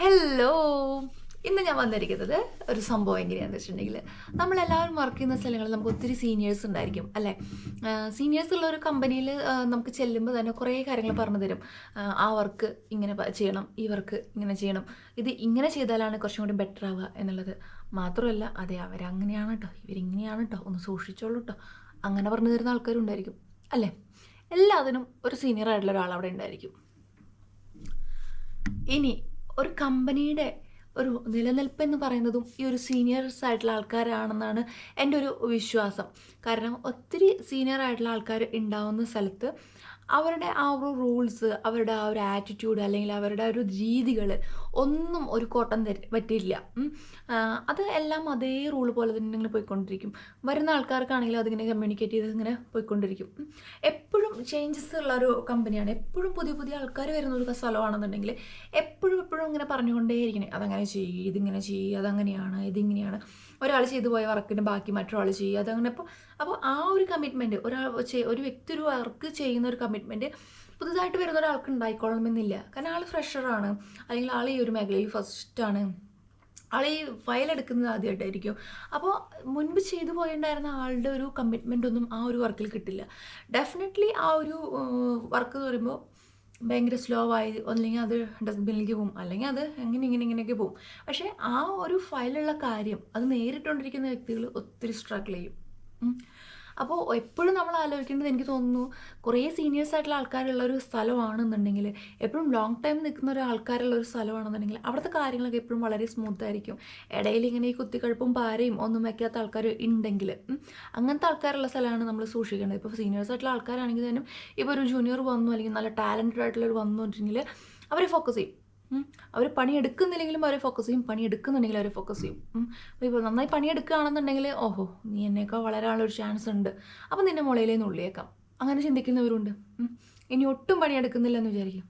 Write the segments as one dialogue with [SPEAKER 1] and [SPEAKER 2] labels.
[SPEAKER 1] Hello ഇന്ന് ഞാൻ വന്നിരിക്കുന്നത് ഒരു സംഭവം എങ്ങനെയാണെന്ന് വെച്ചിട്ടുണ്ടെങ്കിൽ നമ്മളെല്ലാവരും വർക്ക് ചെയ്യുന്ന സ്ഥലങ്ങളിൽ നമുക്ക് ഒത്തിരി സീനിയേഴ്സ് ഉണ്ടായിരിക്കും അല്ലേ? സീനിയേഴ്സ് ഉള്ള ഒരു കമ്പനിയിൽ നമുക്ക് ചെല്ലുമ്പോൾ തന്നെ കുറേ കാര്യങ്ങൾ പറഞ്ഞു തരും. ആ, വർക്ക് ഇങ്ങനെ ചെയ്യണം ഈ വർക്ക് ഇങ്ങനെ ചെയ്യണം. ഇത് ഇങ്ങനെ ചെയ്താലാണ് കുറച്ചും കൂടി ബെറ്റർ ആവുക എന്നുള്ളത്. മാത്രമല്ല അതെ അവരങ്ങനെയാണ് കേട്ടോ ഇവരിങ്ങനെയാണ് കേട്ടോ ഒന്ന് സൂക്ഷിച്ചോളൂ കേട്ടോ അങ്ങനെ പറഞ്ഞു തരുന്ന ആൾക്കാരുണ്ടായിരിക്കും അല്ലേ? എല്ലാത്തിനും ഒരു സീനിയർ ആയിട്ടുള്ള ഒരാൾ അവിടെ ഉണ്ടായിരിക്കും. ഇനി ഒരു കമ്പനിയുടെ ഒരു നിലനിൽപ്പ് എന്ന് പറയുന്നതും ഈ ഒരു സീനിയേഴ്സ് ആയിട്ടുള്ള ആൾക്കാരാണെന്നാണ് എന്റെ ഒരു വിശ്വാസം. കാരണം ഒത്തിരി സീനിയർ ആയിട്ടുള്ള ആൾക്കാർ ഉണ്ടാവുന്ന സ്ഥലത്ത് അവരുടെ ആ ഒരു റൂൾസ് അവരുടെ ആ ഒരു ആറ്റിറ്റ്യൂഡ് അല്ലെങ്കിൽ അവരുടെ ഒരു രീതികൾ ഒന്നും ഒരു കോട്ടം പറ്റില്ല അത് എല്ലാം അതേ റൂൾ പോലെ തന്നെ ഇങ്ങനെ പോയിക്കൊണ്ടിരിക്കും. വരുന്ന ആൾക്കാർക്കാണെങ്കിലും അതിങ്ങനെ കമ്മ്യൂണിക്കേറ്റ് ചെയ്ത് ഇങ്ങനെ പോയിക്കൊണ്ടിരിക്കും. എപ്പോഴും ചേഞ്ചസ് ഉള്ള ഒരു കമ്പനിയാണ് എപ്പോഴും പുതിയ പുതിയ ആൾക്കാർ വരുന്ന ഒരു സ്ഥലമാണെന്നുണ്ടെങ്കിൽ എപ്പോഴും എപ്പോഴും ഇങ്ങനെ പറഞ്ഞുകൊണ്ടേയിരിക്കണേ അതങ്ങനെ ചെയ്യ് ഇതിങ്ങനെ ചെയ്യ് അതങ്ങനെയാണ് ഇതിങ്ങനെയാണ്. ഒരാൾ ചെയ്തു പോയ വർക്കിന് ബാക്കി മറ്റൊരാൾ ചെയ്യുക അതങ്ങനെ. അപ്പോൾ അപ്പോൾ ആ ഒരു കമ്മിറ്റ്മെന്റ് ഒരാൾ ഒരു വ്യക്തി ഒരു വർക്ക് ചെയ്യുന്ന ഒരു കമ്മിറ്റ്മെന്റ് പുതുതായിട്ട് വരുന്ന ഒരാൾക്ക് ഉണ്ടായിക്കൊള്ളണമെന്നില്ല കാരണം ആൾ ഫ്രഷറാണ് അല്ലെങ്കിൽ ആൾ ഈ ഒരു മേഖലയിൽ ഫസ്റ്റാണ് ആൾ ഈ ഫയൽ എടുക്കുന്നത് ആദ്യമായിട്ടായിരിക്കും. അപ്പോൾ മുൻപ് ചെയ്തു പോയിണ്ടായിരുന്ന ആളുടെ ഒരു കമ്മിറ്റ്മെന്റ് ഒന്നും ആ ഒരു വർക്കിൽ കിട്ടില്ല. ഡെഫിനറ്റ്ലി ആ ഒരു വർക്ക് എന്ന് പറയുമ്പോൾ ഭയങ്കര സ്ലോ ആയി അല്ലെങ്കിൽ അത് ഡസ്റ്റ്ബിനിലേക്ക് പോകും. അല്ലെങ്കിൽ അത് എങ്ങനെ ഇങ്ങനെ ഇങ്ങനെയൊക്കെ പോകും. പക്ഷേ ആ ഒരു ഫയലുള്ള കാര്യം അത് നേരിട്ടുകൊണ്ടിരിക്കുന്ന വ്യക്തികൾ ഒത്തിരി സ്ട്രഗിൾ ചെയ്യും. അപ്പോൾ എപ്പോഴും നമ്മൾ ആലോചിക്കേണ്ടത് എനിക്ക് തോന്നുന്നു കുറേ സീനിയേഴ്സ് ആയിട്ടുള്ള ആൾക്കാരുള്ള ഒരു സ്ഥലമാണെന്നുണ്ടെങ്കിൽ എപ്പോഴും ലോങ് ടൈം നിൽക്കുന്ന ഒരു ആൾക്കാരുള്ള ഒരു സ്ഥലമാണെന്നുണ്ടെങ്കിൽ അവിടുത്തെ കാര്യങ്ങളൊക്കെ എപ്പോഴും വളരെ സ്മൂത്ത് ആയിരിക്കും. ഇടയിൽ ഇങ്ങനെ ഈ കുത്തിക്കഴുപ്പും പാരയും ഒന്നും വയ്ക്കാത്ത ആൾക്കാർ ഉണ്ടെങ്കിൽ അങ്ങനത്തെ ആൾക്കാരുള്ള സ്ഥലമാണ് നമ്മൾ സൂക്ഷിക്കേണ്ടത്. ഇപ്പോൾ സീനിയേഴ്സ് ആയിട്ടുള്ള ആൾക്കാരാണെങ്കിൽ തന്നെ ഇപ്പോൾ ഒരു ജൂനിയർ വന്നു അല്ലെങ്കിൽ നല്ല ടാലന്റഡ് ആയിട്ടുള്ളവർ വന്നു വെച്ചിട്ടുണ്ടെങ്കിൽ അവരെ ഫോക്കസ് ചെയ്യും. അവർ പണിയെടുക്കുന്നില്ലെങ്കിലും അവരെ ഫോക്കസ് ചെയ്യും. പണിയെടുക്കുന്നുണ്ടെങ്കിൽ അവരെ ഫോക്കസ് ചെയ്യും. ഇപ്പോൾ നന്നായി പണിയെടുക്കുകയാണെന്നുണ്ടെങ്കിൽ ഓഹോ നീ എന്നേക്കാൾ വളരാനുള്ളൊരു ചാൻസ് ഉണ്ട്. അപ്പം നിന്നെ മുളയിലേ നുള്ളിയേക്കാം അങ്ങനെ ചിന്തിക്കുന്നവരുണ്ട്. ഇനി ഒട്ടും പണിയെടുക്കുന്നില്ല എന്ന് വിചാരിക്കും.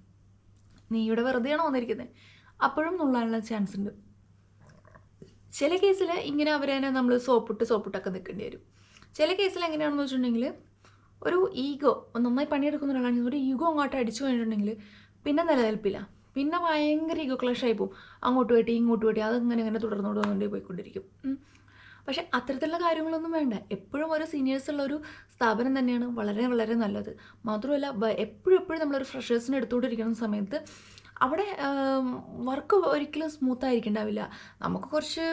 [SPEAKER 1] നീ ഇവിടെ വെറുതെയാണോ വന്നിരിക്കുന്നത് അപ്പോഴും നുള്ളാനുള്ള ചാൻസ് ഉണ്ട്. ചില കേസിൽ ഇങ്ങനെ അവരെ തന്നെ നമ്മൾ സോപ്പിട്ട് സോപ്പിട്ടൊക്കെ നിൽക്കേണ്ടി വരും. ചില കേസിൽ എങ്ങനെയാണെന്ന് വെച്ചിട്ടുണ്ടെങ്കിൽ ഒരു ഈഗോ നന്നായി പണിയെടുക്കുന്ന ഒരാളാണെങ്കിൽ ഒരു ഈഗോ അങ്ങോട്ട് അടിച്ചു കഴിഞ്ഞിട്ടുണ്ടെങ്കിൽ പിന്നെ നിലനിൽപ്പില്ല. പിന്നെ ഭയങ്കര ഈഗോ ക്ലഷ് ആയി പോകും അങ്ങോട്ട് വെട്ടി ഇങ്ങോട്ട് വെട്ടി അതങ്ങനെ ഇങ്ങനെ തുടർന്നുകൊണ്ട് കൊണ്ടേ പോയിക്കൊണ്ടിരിക്കും. പക്ഷേ അത്തരത്തിലുള്ള കാര്യങ്ങളൊന്നും വേണ്ട. എപ്പോഴും ഒരു സീനിയേഴ്സ് ഉള്ള ഒരു സ്ഥാപനം തന്നെയാണ് വളരെ വളരെ നല്ലത്. മാത്രമല്ല എപ്പോഴും എപ്പോഴും നമ്മളൊരു ഫ്രഷേഴ്സിനെ എടുത്തുകൊണ്ടിരിക്കുന്ന സമയത്ത് അവിടെ വർക്ക് ഒരിക്കലും സ്മൂത്ത് ആയിരിക്കണ്ടാവില്ല. നമുക്ക് കുറച്ച്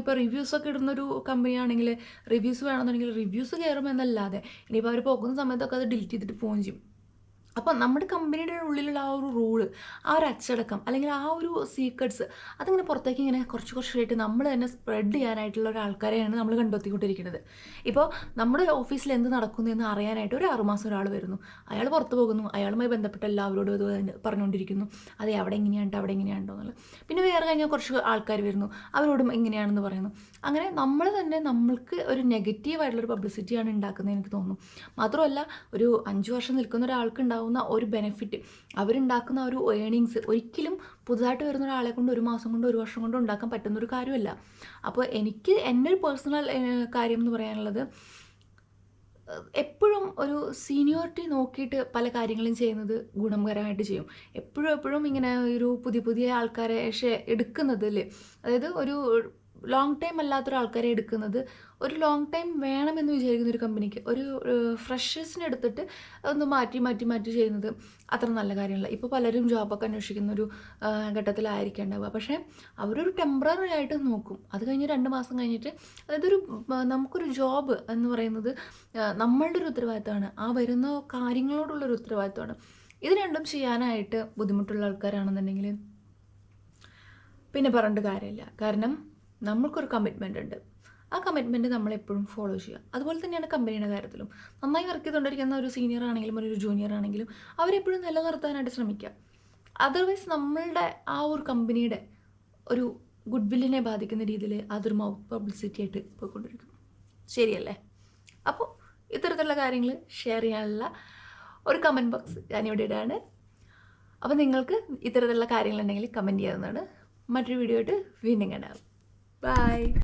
[SPEAKER 1] ഇപ്പോൾ റിവ്യൂസൊക്കെ ഇടുന്നൊരു കമ്പനി ആണെങ്കിൽ റിവ്യൂസ് വേണമെന്നുണ്ടെങ്കിൽ റിവ്യൂസ് കയറുമെന്നല്ലാതെ ഇനിയിപ്പോൾ അവർ പോകുന്ന സമയത്തൊക്കെ അത് ഡിലീറ്റ് ചെയ്തിട്ട് പോവുകയും ചെയ്യും. അപ്പോൾ നമ്മുടെ കമ്പനിയുടെ ഉള്ളിലുള്ള ആ ഒരു റൂൾ ആ ഒരു അച്ചടക്കം അല്ലെങ്കിൽ ആ ഒരു സീക്രട്സ് അതിങ്ങനെ പുറത്തേക്ക് ഇങ്ങനെ കുറച്ച് കുറച്ചായിട്ട് നമ്മൾ തന്നെ സ്പ്രെഡ് ചെയ്യാനായിട്ടുള്ള ഒരു ആൾക്കാരെയാണ് നമ്മൾ കണ്ടെത്തിക്കൊണ്ടിരിക്കുന്നത്. ഇപ്പോൾ നമ്മുടെ ഓഫീസിൽ എന്ത് നടക്കുന്നു എന്ന് അറിയാനായിട്ട് ഒരു ആറുമാസം ഒരാൾ വരുന്നു. അയാൾ പുറത്തു പോകുന്നു അയാളുമായി ബന്ധപ്പെട്ട എല്ലാവരോടും തന്നെ പറഞ്ഞുകൊണ്ടിരിക്കുന്നു. അതെ അവിടെ എങ്ങനെയാണ്ട് അവിടെ എങ്ങനെയാണ്ടോ എന്നുള്ളത്. പിന്നെ വേറെ കഴിഞ്ഞാൽ കുറച്ച് ആൾക്കാർ വരുന്നു അവരോടും എങ്ങനെയാണെന്ന് പറയുന്നു. അങ്ങനെ നമ്മൾ തന്നെ നമ്മൾക്ക് ഒരു നെഗറ്റീവായിട്ടുള്ളൊരു പബ്ലിസിറ്റിയാണ് ഉണ്ടാക്കുന്നത് എനിക്ക് തോന്നുന്നു. മാത്രമല്ല ഒരു അഞ്ച് വർഷം നിൽക്കുന്ന ഒരാൾക്ക് ഉണ്ടാവുന്ന ഒരു ബെനിഫിറ്റ് അവരുണ്ടാക്കുന്ന ഒരു ഏണിങ്സ് ഒരിക്കലും പുതുതായിട്ട് വരുന്ന ഒരാളെ കൊണ്ട് ഒരു മാസം കൊണ്ട് ഒരു വർഷം കൊണ്ട് ഉണ്ടാക്കാൻ പറ്റുന്ന ഒരു കാര്യമല്ല. അപ്പോൾ എനിക്ക് എന്റെ ഒരു പേഴ്സണൽ കാര്യം എന്ന് പറയാനുള്ളത് എപ്പോഴും ഒരു സീനിയോറിറ്റി നോക്കിയിട്ട് പല കാര്യങ്ങളും ചെയ്യുന്നത് ഗുണകരമായിട്ട് ചെയ്യും. എപ്പോഴും എപ്പോഴും ഇങ്ങനെ ഒരു പുതിയ പുതിയ ആൾക്കാരെ എടുക്കുന്നതിൽ അതായത് ഒരു ലോങ് ടൈം അല്ലാത്തൊരു ആൾക്കാരെ എടുക്കുന്നത് ഒരു ലോങ് ടൈം വേണമെന്ന് വിചാരിക്കുന്ന ഒരു കമ്പനിക്ക് ഒരു ഫ്രഷേഴ്സിനെ എടുത്തിട്ട് ഒന്ന് മാറ്റി മാറ്റി മാറ്റി ചെയ്യുന്നത് അത്ര നല്ല കാര്യമല്ല. ഇപ്പോൾ പലരും ജോബൊക്കെ അന്വേഷിക്കുന്ന ഒരു ഘട്ടത്തിലായിരിക്കും ഉണ്ടാവുക പക്ഷേ അവരൊരു ടെമ്പററി ആയിട്ട് നോക്കും. അത് കഴിഞ്ഞ് രണ്ട് മാസം കഴിഞ്ഞിട്ട് അതായത് ഒരു നമുക്കൊരു ജോബ് എന്ന് പറയുന്നത് നമ്മളുടെ ഒരു ഉത്തരവാദിത്തമാണ്. ആ വരുന്ന കാര്യങ്ങളോടുള്ളൊരു ഉത്തരവാദിത്തമാണ്. ഇത് രണ്ടും ചെയ്യാനായിട്ട് ബുദ്ധിമുട്ടുള്ള ആൾക്കാരാണെന്നുണ്ടെങ്കിൽ പിന്നെ പറഞ്ഞിട്ട് കാര്യമില്ല. കാരണം നമ്മൾക്കൊരു കമ്മിറ്റ്മെന്റ് ഉണ്ട്. ആ കമ്മിറ്റ്മെന്റ് നമ്മളെപ്പോഴും ഫോളോ ചെയ്യുക. അതുപോലെ തന്നെയാണ് കമ്പനിയുടെ കാര്യത്തിലും. നന്നായി വർക്ക് ചെയ്തുകൊണ്ടിരിക്കുന്ന ഒരു സീനിയർ ആണെങ്കിലും ഒരു ജൂനിയർ ആണെങ്കിലും അവരെപ്പോഴും നിലനിർത്താനായിട്ട് ശ്രമിക്കുക. അതർവൈസ് നമ്മളുടെ ആ ഒരു കമ്പനിയുടെ ഒരു ഗുഡ് വില്ലിനെ ബാധിക്കുന്ന രീതിയിൽ അതൊരു മൗത്ത് പബ്ലിസിറ്റി ആയിട്ട് പോയിക്കൊണ്ടിരിക്കും. ശരിയല്ലേ? അപ്പോൾ ഇത്തരത്തിലുള്ള കാര്യങ്ങൾ ഷെയർ ചെയ്യാനുള്ള ഒരു കമന്റ് ബോക്സ് ഞാനിവിടെ ഇടാണ്. അപ്പോൾ നിങ്ങൾക്ക് ഇത്തരത്തിലുള്ള കാര്യങ്ങളുണ്ടെങ്കിൽ കമന്റ് ചെയ്യാവുന്നതാണ്. മറ്റൊരു വീഡിയോ ആയിട്ട് വീണ്ടും കണ്ടാവും Bye.